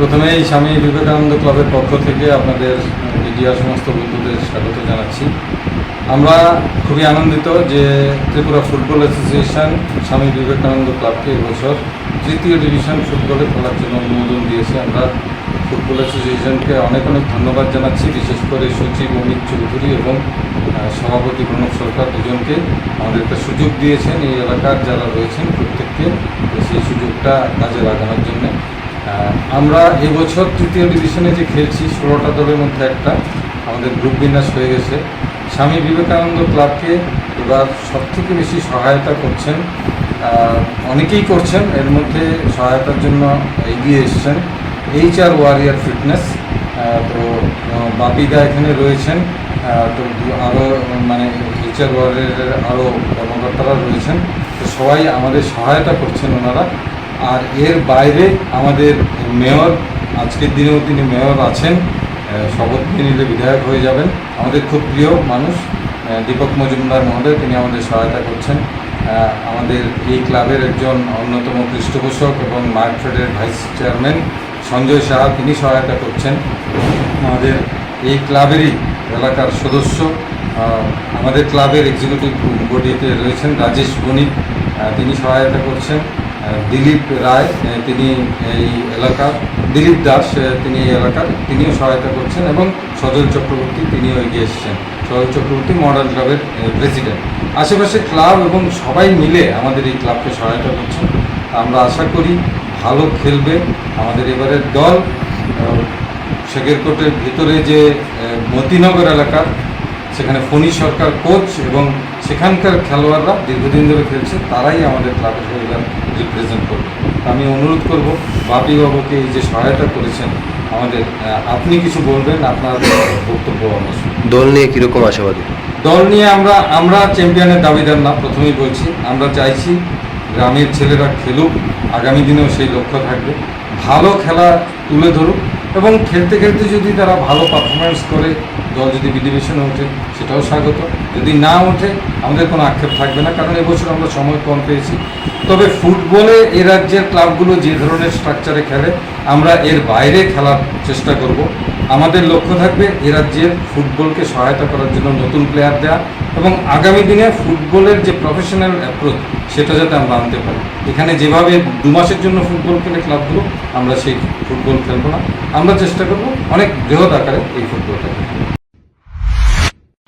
প্রথমেই স্বামী বিবেকানন্দ ক্লাবের পক্ষ থেকে আপনাদের মিডিয়া সমস্ত বন্ধুদের স্বাগত জানাচ্ছি। আমরা খুবই আনন্দিত যে ত্রিপুরা ফুটবল অ্যাসোসিয়েশন স্বামী বিবেকানন্দ ক্লাবকে এবছর তৃতীয় ডিভিশন ফুটবলে খেলার জন্য অনুমোদন দিয়েছে। আমরা ফুটবল অ্যাসোসিয়েশনকে অনেক অনেক ধন্যবাদ জানাচ্ছি, বিশেষ করে সচিব অমিত চৌধুরী এবং সভাপতি প্রণব সরকার দুজনকে আমাদের একটা সুযোগ দিয়েছেন। এই এলাকার যারা রয়েছেন প্রত্যেককে সেই সুযোগটা কাজে লাগানোর জন্য। আমরা এবছর তৃতীয় ডিভিশনে যে খেলছি, ষোলোটা দলের মধ্যে একটা, আমাদের গ্রুপ বিন্যাস হয়ে গেছে। স্বামী বিবেকানন্দ ক্লাবকে এবার সব থেকে বেশি সহায়তা করছেন অনেকেই করছেন, এর মধ্যে সহায়তার জন্য এগিয়ে এসছেন। এইচ আর ওয়ারিয়ার ফিটনেস তো বাপিদা এখানে রয়েছেন তো আরও মানে এইচ আর ওয়ারিয়ারের আরও কর্মকর্তারা রয়েছেন। তো সবাই আমাদের সহায়তা করছেন ওনারা। আর এর বাইরে আমাদের মেয়র, আজকের দিনেও তিনি মেয়র আছেন শপথ নিয়ে নিলে বিধায়ক হয়ে যাবেন। আমাদের খুব প্রিয় মানুষ দীপক মজুমদার মহোদয়, তিনি আমাদের সহায়তা করছেন। আমাদের এই ক্লাবের একজন অন্যতম পৃষ্ঠপোষক এবং মার্কফেডের ভাইস চেয়ারম্যান সঞ্জয় সাহা, তিনি সহায়তা করছেন। আমাদের এই ক্লাবেরই এলাকার সদস্য আমাদের ক্লাবের এক্সিকিউটিভ বডিতে রয়েছেন রাজেশ বণিক তিনি সহায়তা করছেন। দিলীপ রায় তিনি এই এলাকার, দিলীপ দাস তিনি এই এলাকার, তিনিও সহায়তা করছেন এবং সজল চক্রবর্তী তিনিও এগিয়ে এসেছেন। সজল চক্রবর্তী মডার্ন ক্লাবের প্রেসিডেন্ট। আশেপাশে ক্লাব এবং সবাই মিলে আমাদের এই ক্লাবকে সহায়তা করছেন। আমরা আশা করি ভালো খেলবে আমাদের এবারের দল। শেখেরকোটের ভিতরে যে মতিনগর এলাকার সেখানে ফণি সরকার কোচ এবং সেখানকার খেলোয়াড়রা দীর্ঘদিন ধরে খেলছে তারাই আমাদের ক্লাবের হয়ে রিপ্রেজেন্ট করবে। আমি অনুরোধ করব বাপি বাবুকে এই যে সহায়তা করেছেন আমাদের আপনি কিছু বলবেন আপনার বক্তব্য দল নিয়ে কীরকম আশাবাদী? দল নিয়ে আমরা আমরা চ্যাম্পিয়নের দাবিদার না প্রথমেই বলছি আমরা চাইছি গ্রামের ছেলেরা খেলুক আগামী দিনেও সেই লক্ষ্য থাকবে। ভালো খেলা তুলে ধরুক এবং খেলতে খেলতে যদি তারা ভালো পারফরমেন্স করে দল যদি বিধিবেশনে ওঠে সেটাও স্বাগত। যদি না ওঠে, আমাদের কোনো আক্ষেপ থাকবে না, কারণ এবছর আমরা সময় কম পেয়েছি। তবে ফুটবলে এ রাজ্যের ক্লাবগুলো যে ধরনের স্ট্রাকচারে খেলে, আমরা এর বাইরে খেলার চেষ্টা করব। আমাদের লক্ষ্য থাকবে এ রাজ্যের ফুটবলকে সহায়তা করার জন্য নতুন প্লেয়ার দেওয়া এবং আগামী দিনে ফুটবলের যে প্রফেশনাল অ্যাপ্রোচ সেটা যাতে আমরা আনতে পারি। এখানে যেভাবে দু মাসের জন্য ফুটবল খেলে ক্লাবগুলো, আমরা সেই ফুটবল খেলব না। আমরা চেষ্টা করব অনেক বৃহৎ আকারে এই ফুটবলটা।